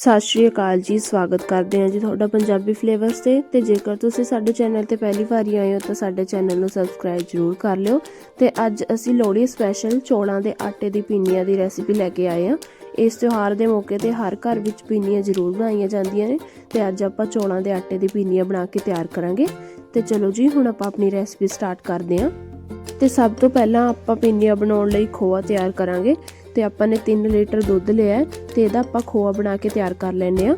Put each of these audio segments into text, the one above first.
ਸਤਿ ਸ਼੍ਰੀ ਅਕਾਲ ਜੀ, ਸਵਾਗਤ ਕਰਦੇ ਹਾਂ ਜੀ ਤੁਹਾਡਾ ਪੰਜਾਬੀ ਫਲੇਵਰਸ ਤੇ। ਤੇ ਜੇਕਰ ਤੁਸੀਂ ਸਾਡੇ ਚੈਨਲ ਤੇ ਪਹਿਲੀ ਵਾਰੀ ਆਏ ਹੋ, ਤਾਂ ਸਾਡੇ ਚੈਨਲ ਨੂੰ ਸਬਸਕ੍ਰਾਈਬ ਜ਼ਰੂਰ ਕਰ ਲਿਓ। ਤੇ ਅੱਜ ਅਸੀਂ ਲੋਹੜੀ ਸਪੈਸ਼ਲ ਚੌਲਾਂ ਦੇ ਆਟੇ ਦੀ ਪਿੰਨੀਆਂ ਦੀ ਰੈਸਿਪੀ ਲੈ ਕੇ ਆਏ ਹਾਂ। ਇਸ ਤਿਉਹਾਰ ਦੇ ਮੌਕੇ ਤੇ ਹਰ ਘਰ ਵਿੱਚ ਪਿੰਨੀਆਂ ਜ਼ਰੂਰ ਬਣਾਈਆਂ ਜਾਂਦੀਆਂ ਨੇ। ਤੇ ਅੱਜ ਆਪਾਂ ਚੌਲਾਂ ਦੇ ਆਟੇ ਦੀ ਪਿੰਨੀਆਂ ਬਣਾ ਕੇ ਤਿਆਰ ਕਰਾਂਗੇ। ਤੇ ਚਲੋ ਜੀ, ਹੁਣ ਆਪਾਂ ਆਪਣੀ ਰੈਸਿਪੀ ਸਟਾਰਟ ਕਰਦੇ ਹਾਂ। ਤੇ ਸਭ ਤੋਂ ਪਹਿਲਾਂ ਆਪਾਂ ਪਿੰਨੀਆਂ ਬਣਾਉਣ ਲਈ ਖੋਆ ਤਿਆਰ ਕਰਾਂਗੇ। ਤੇ ਆਪਾਂ ਨੇ 3 ਲੀਟਰ ਦੁੱਧ ਲਿਆ ਹੈ ਤੇ ਇਹਦਾ ਆਪਾਂ ਖੋਆ ਬਣਾ ਕੇ ਤਿਆਰ ਕਰ ਲੈਨੇ ਆ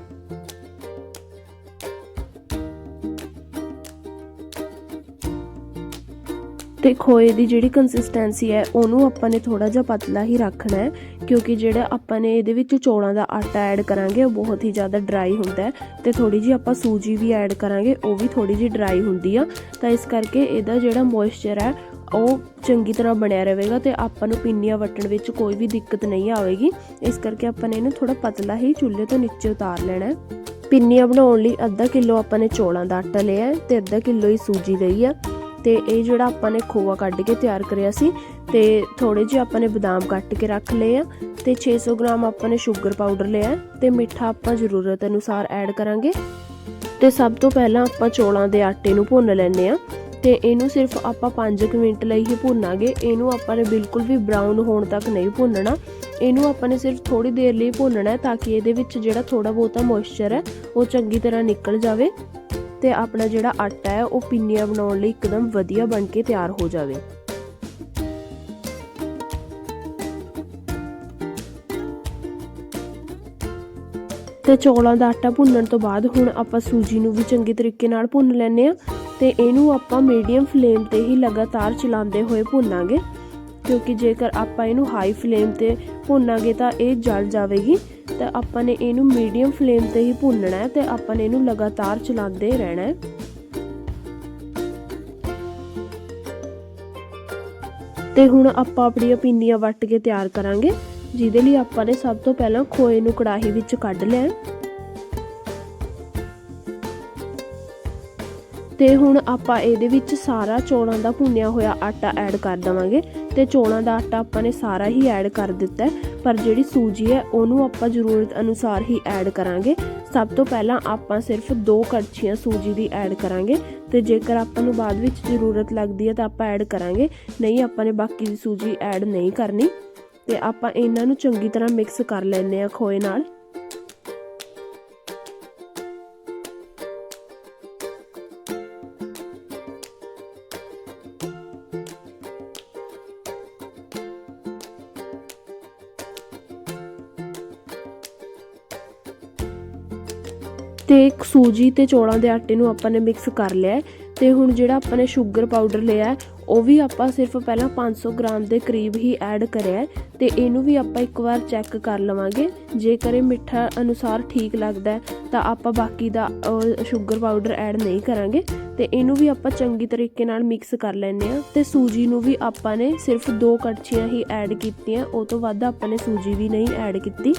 ਤੇ ਖੋਏ ਦੀ ਜਿਹੜੀ ਕੰਸਿਸਟੈਂਸੀ ਹੈ, ਉਹਨੂੰ ਆਪਾਂ ਨੇ ਥੋੜਾ ਜਿਹਾ ਪਤਲਾ ਹੀ ਰੱਖਣਾ ਹੈ, ਕਿਉਂਕਿ ਜਿਹੜਾ ਆਪਾਂ ਨੇ ਇਹਦੇ ਵਿੱਚ ਚੌਲਾਂ ਦਾ ਆਟਾ ਐਡ ਕਰਾਂਗੇ, ਉਹ ਬਹੁਤ ਹੀ ਜ਼ਿਆਦਾ ਡਰਾਈ ਹੁੰਦਾ ਹੈ ਤੇ ਥੋੜੀ ਜੀ ਆਪਾਂ ਸੂਜੀ ਵੀ ਐਡ ਕਰਾਂਗੇ, ਉਹ ਵੀ ਥੋੜੀ ਜੀ ਡਰਾਈ ਹੁੰਦੀ ਆ। ਤਾਂ ਇਸ ਕਰਕੇ ਇਹਦਾ ਜਿਹੜਾ ਮੋਇਸਚਰ ਹੈ ਉਹ ਚੰਗੀ ਤਰ੍ਹਾਂ ਬਣਿਆ ਰਹੇਗਾ ਤੇ ਆਪਾਂ ਨੂੰ ਪਿੰਨੀਆਂ ਵੱਟਣ ਵਿੱਚ ਕੋਈ ਵੀ ਦਿੱਕਤ ਨਹੀਂ ਆਵੇਗੀ। ਇਸ ਕਰਕੇ ਆਪਾਂ ਨੇ ਇਹਨੂੰ ਥੋੜਾ ਪਤਲਾ ਹੀ ਚੁੱਲ੍ਹੇ ਤੋਂ ਨੀਚੇ ਉਤਾਰ ਲੈਣਾ ਹੈ। ਪਿੰਨੀਆਂ ਬਣਾਉਣ ਲਈ ਅੱਧਾ ਕਿਲੋ ਆਪਾਂ ਨੇ ਚੌਲਾਂ ਦਾ ਆਟਾ ਲਿਆ ਹੈ ਤੇ ਅੱਧਾ ਕਿਲੋ ਹੀ ਸੂਜੀ ਲਈ ਆ। ਤੇ ਇਹ ਜਿਹੜਾ ਆਪਾਂ ਨੇ ਖੋਆ ਕੱਢ ਕੇ ਤਿਆਰ ਕਰਿਆ ਸੀ ਤੇ ਥੋੜੇ ਜਿਹੇ ਆਪਾਂ ਨੇ ਬਦਾਮ ਕੱਟ ਕੇ ਰੱਖ ਲਏ ਆ ਤੇ 600 ਗ੍ਰਾਮ ਆਪਾਂ ਨੇ ਸ਼ੂਗਰ ਪਾਊਡਰ ਲਿਆ ਤੇ ਮਿੱਠਾ ਆਪਾਂ ਜ਼ਰੂਰਤ ਅਨੁਸਾਰ ਐਡ ਕਰਾਂਗੇ। ਤੇ ਸਭ ਤੋਂ ਪਹਿਲਾਂ ਆਪਾਂ ਚੌਲਾਂ ਦੇ ਆਟੇ ਨੂੰ ਭੁੰਨ ਲੈਣੇ ਆ ਤੇ ਇਹਨੂੰ ਸਿਰਫ ਆਪਾਂ 5 ਮਿੰਟ ਲਈ ਹੀ ਭੁੰਨਾਂਗੇ। ਇਹਨੂੰ ਆਪਾਂ ਨੇ ਬਿਲਕੁਲ ਵੀ ਬਰਾਊਨ ਹੋਣ ਤੱਕ ਨਹੀਂ ਭੁੰਨਣਾ। ਇਹਨੂੰ ਆਪਾਂ ਨੇ ਸਿਰਫ ਥੋੜੀ ਦੇਰ ਲਈ ਭੁੰਨਣਾ ਹੈ ਤਾਂ ਕਿ ਇਹਦੇ ਵਿੱਚ ਜਿਹੜਾ ਥੋੜਾ ਬਹੁਤਾ ਮੋਇਸਚਰ ਹੈ, ਉਹ ਚੰਗੀ ਤਰ੍ਹਾਂ ਨਿਕਲ ਜਾਵੇ ਤੇ ਆਪਣਾ ਜਿਹੜਾ ਆਟਾ ਹੈ, ਉਹ ਪਿੰਨੀਆਂ ਬਣਾਉਣ ਲਈ ਇੱਕਦਮ ਵਧੀਆ ਬਣ ਕੇ ਤਿਆਰ ਹੋ ਜਾਵੇ। ਤੇ ਚੌਲਾਂ ਦਾ ਆਟਾ ਭੁੰਨਣ ਤੋਂ ਬਾਅਦ ਹੁਣ ਆਪਾਂ ਸੂਜੀ ਨੂੰ ਵੀ ਚੰਗੇ ਤਰੀਕੇ ਨਾਲ ਭੁੰਨ ਲੈਣੇ ਆ ਤੇ ਇਹਨੂੰ ਆਪਾਂ ਮੀਡੀਅਮ ਫਲੇਮ ਤੇ ਹੀ ਲਗਾਤਾਰ ਚਲਾਉਂਦੇ ਹੋਏ ਭੁੰਨਾਂਗੇ। ਕਿਉਂਕਿ ਜੇਕਰ ਆਪਾਂ ਇਹਨੂੰ ਹਾਈ ਫਲੇਮ ਤੇ ਭੁੰਨਾਂਗੇ ਤਾਂ ਇਹ ਜਲ ਜਾਵੇਗੀ। ਤਾਂ ਆਪਾਂ ਨੇ ਇਹਨੂੰ ਮੀਡੀਅਮ ਫਲੇਮ ਤੇ ਹੀ ਭੁੰਨਣਾ ਹੈ ਤੇ ਆਪਾਂ ਨੇ ਇਹਨੂੰ ਲਗਾਤਾਰ ਚਲਾਉਂਦੇ ਰਹਿਣਾ ਹੈ। ਤੇ ਹੁਣ ਆਪਾਂ ਆਪਣੀਆਂ ਪਿੰਨੀਆਂ ਵੱਟ ਕੇ ਤਿਆਰ ਕਰਾਂਗੇ। ਜਿਹਦੇ ਲਈ ਆਪਾਂ ਨੇ ਸਭ ਤੋਂ ਪਹਿਲਾਂ ਖੋਏ ਨੂੰ ਕੜਾਹੀ ਵਿੱਚ ਕੱਢ ਲਿਆ ਤੇ ਹੁਣ ਆਪਾਂ ਇਹਦੇ ਵਿੱਚ ਸਾਰਾ ਚੌਲਾਂ ਦਾ ਭੁੰਨਿਆ ਹੋਇਆ ਆਟਾ ਐਡ ਕਰ ਦਵਾਂਗੇ ਤੇ ਚੌਲਾਂ ਦਾ ਆਟਾ ਆਪਾਂ ਨੇ ਸਾਰਾ ਹੀ ਐਡ ਕਰ ਦਿੱਤਾ ਪਰ ਜਿਹੜੀ ਸੂਜੀ ਹੈ, ਉਹਨੂੰ ਆਪਾਂ ਜ਼ਰੂਰਤ ਅਨੁਸਾਰ ਹੀ ਐਡ ਕਰਾਂਗੇ। ਸਭ ਤੋਂ ਪਹਿਲਾਂ ਆਪਾਂ ਸਿਰਫ 2 ਕੜਛੀਆਂ ਸੂਜੀ ਦੀ ਐਡ ਕਰਾਂਗੇ ਤੇ ਜੇਕਰ ਆਪਾਂ ਨੂੰ ਬਾਅਦ ਵਿੱਚ ਜ਼ਰੂਰਤ ਲੱਗਦੀ ਹੈ ਤਾਂ ਆਪਾਂ ਐਡ ਕਰਾਂਗੇ, ਨਹੀਂ ਆਪਾਂ ਨੇ ਬਾਕੀ ਦੀ ਸੂਜੀ ਐਡ ਨਹੀਂ ਕਰਨੀ। ਤੇ ਆਪਾਂ ਇਹਨਾਂ ਨੂੰ ਚੰਗੀ ਤਰ੍ਹਾਂ ਮਿਕਸ ਕਰ ਲੈਣੇ ਆ ਖੋਏ ਨਾਲ। ਤੇ ਸੂਜੀ ਤੇ ਚੌਲਾਂ ਦੇ ਆਟੇ ਨੂੰ ਆਪਾਂ ਨੇ ਮਿਕਸ ਕਰ ਲਿਆ ਤੇ ਹੁਣ ਜਿਹੜਾ ਆਪਾਂ ਨੇ ਸ਼ੂਗਰ ਪਾਊਡਰ ਲਿਆ ਉਹ ਵੀ ਆਪਾਂ ਸਿਰਫ ਪਹਿਲਾਂ 500 ਗ੍ਰਾਮ ਦੇ ਕਰੀਬ ਹੀ ਐਡ ਕਰਿਆ ਤੇ ਇਹਨੂੰ ਵੀ ਆਪਾਂ ਇੱਕ ਵਾਰ ਚੈੱਕ ਕਰ ਲਵਾਂਗੇ। ਜੇਕਰ ਇਹ ਮਿੱਠਾ ਅਨੁਸਾਰ ਠੀਕ ਲੱਗਦਾ ਤਾਂ ਆਪਾਂ ਬਾਕੀ ਦਾ ਸ਼ੂਗਰ ਪਾਊਡਰ ਐਡ ਨਹੀਂ ਕਰਾਂਗੇ ਤੇ ਇਹਨੂੰ ਵੀ ਆਪਾਂ ਚੰਗੀ ਤਰੀਕੇ ਨਾਲ ਮਿਕਸ ਕਰ ਲੈਣੇ ਆ ਤੇ ਸੂਜੀ ਨੂੰ ਵੀ ਆਪਾਂ ਨੇ ਸਿਰਫ ਦੋ ਕੜਛੀਆਂ ਹੀ ਐਡ ਕੀਤੀਆਂ, ਉਹ ਤੋਂ ਵੱਧ ਆਪਾਂ ਨੇ ਸੂਜੀ ਵੀ ਨਹੀਂ ਐਡ ਕੀਤੀ।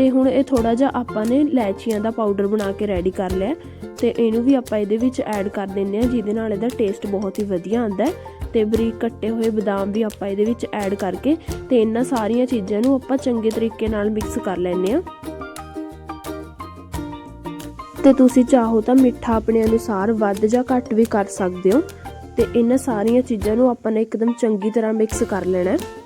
ਤੇ ਹੁਣ ਇਹ ਥੋੜਾ ਜਿਹਾ ਆਪਾਂ ਨੇ ਲੈਚੀਆਂ ਦਾ ਪਾਊਡਰ ਬਣਾ ਕੇ ਰੈਡੀ ਕਰ ਲਿਆ ਤੇ ਇਹਨੂੰ ਵੀ ਆਪਾਂ ਇਹਦੇ ਵਿੱਚ ਐਡ ਕਰ ਦਿੰਨੇ ਆ ਜਿਹਦੇ ਨਾਲ ਇਹਦਾ ਟੇਸਟ ਬਹੁਤ ਹੀ ਵਧੀਆ ਆਉਂਦਾ ਹੈ ਤੇ ਬਰੀਕ ਕੱਟੇ ਹੋਏ ਬਦਾਮ ਵੀ ਆਪਾਂ ਇਹਦੇ ਵਿੱਚ ਐਡ ਕਰਕੇ ਤੇ ਇਹਨਾਂ ਸਾਰੀਆਂ ਚੀਜ਼ਾਂ ਨੂੰ ਆਪਾਂ ਚੰਗੇ ਤਰੀਕੇ ਨਾਲ ਮਿਕਸ ਕਰ ਲੈਣੇ ਆ ਤੇ ਤੁਸੀਂ ਚਾਹੋ ਤਾਂ ਮਿੱਠਾ ਆਪਣੇ ਅਨੁਸਾਰ ਵੱਧ ਜਾਂ ਘੱਟ ਵੀ ਕਰ ਸਕਦੇ ਹੋ ਤੇ ਇਹਨਾਂ ਸਾਰੀਆਂ ਚੀਜ਼ਾਂ ਨੂੰ ਆਪਾਂ ਨੇ ਇੱਕਦਮ ਚੰਗੀ ਤਰ੍ਹਾਂ ਮਿਕਸ ਕਰ ਲੈਣਾ ਹੈ।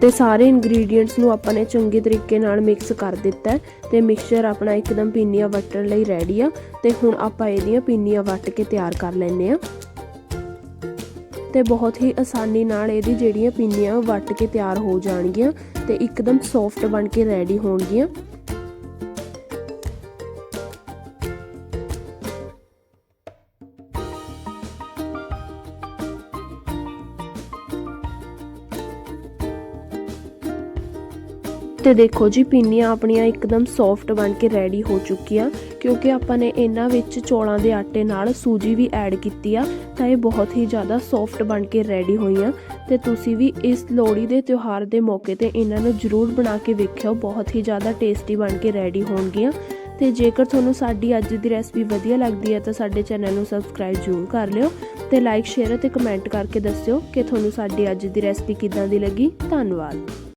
ਤੇ ਸਾਰੇ ਇੰਗਰੀਡੀਅੰਟਸ ਨੂੰ ਆਪਾਂ ਨੇ ਚੰਗੇ ਤਰੀਕੇ ਨਾਲ ਮਿਕਸ ਕਰ ਦਿੱਤਾ ਤੇ ਮਿਕਸਚਰ ਆਪਣਾ ਇੱਕਦਮ ਪਿੰਨੀਆਂ ਵੱਟਣ ਲਈ ਰੈਡੀ ਆ ਤੇ ਹੁਣ ਆਪਾਂ ਇਹਦੀਆਂ ਪਿੰਨੀਆਂ ਵੱਟ ਕੇ ਤਿਆਰ ਕਰ ਲੈਨੇ ਆ ਤੇ ਬਹੁਤ ਹੀ ਆਸਾਨੀ ਨਾਲ ਇਹਦੀ ਜਿਹੜੀਆਂ ਪਿੰਨੀਆਂ ਵੱਟ ਕੇ ਤਿਆਰ ਹੋ ਜਾਣਗੀਆਂ ਤੇ ਇੱਕਦਮ ਸੌਫਟ ਬਣ ਕੇ ਰੈਡੀ ਹੋਣਗੀਆਂ। ਤੇ ਦੇਖੋ ਜੀ, ਪਿੰਨੀਆਂ ਆਪਣੀਆਂ ਇੱਕਦਮ ਸੌਫਟ ਬਣ ਕੇ ਰੈਡੀ ਹੋ ਚੁੱਕੀਆਂ, ਕਿਉਂਕਿ ਆਪਾਂ ਨੇ ਇਹਨਾਂ ਵਿੱਚ ਚੌਲਾਂ ਦੇ ਆਟੇ ਨਾਲ ਸੂਜੀ ਵੀ ਐਡ ਕੀਤੀ ਆ, ਤਾਂ ਇਹ ਬਹੁਤ ਹੀ ਜ਼ਿਆਦਾ ਸੌਫਟ ਬਣ ਕੇ ਰੈਡੀ ਹੋਈਆਂ। ਤੇ ਤੁਸੀਂ ਵੀ ਇਸ ਲੋਹੜੀ ਦੇ ਤਿਉਹਾਰ ਦੇ ਮੌਕੇ ਤੇ ਇਹਨਾਂ ਨੂੰ ਜ਼ਰੂਰ ਬਣਾ ਕੇ ਵੇਖਿਓ, ਬਹੁਤ ਹੀ ਜ਼ਿਆਦਾ ਟੇਸਟੀ ਬਣ ਕੇ ਰੈਡੀ ਹੋਣਗੀਆਂ। ਤੇ ਜੇਕਰ ਤੁਹਾਨੂੰ ਸਾਡੀ ਅੱਜ ਦੀ ਰੈਸਪੀ ਵਧੀਆ ਲੱਗਦੀ ਹੈ, ਤਾਂ ਸਾਡੇ ਚੈਨਲ ਨੂੰ ਸਬਸਕ੍ਰਾਈਬ ਜ਼ਰੂਰ ਕਰ ਲਿਓ ਤੇ ਲਾਈਕ ਸ਼ੇਅਰ ਅਤੇ ਕਮੈਂਟ ਕਰਕੇ ਦੱਸਿਓ ਕਿ ਤੁਹਾਨੂੰ ਸਾਡੀ ਅੱਜ ਦੀ ਰੈਸਪੀ ਕਿੱਦਾਂ ਦੀ ਲੱਗੀ। ਧੰਨਵਾਦ।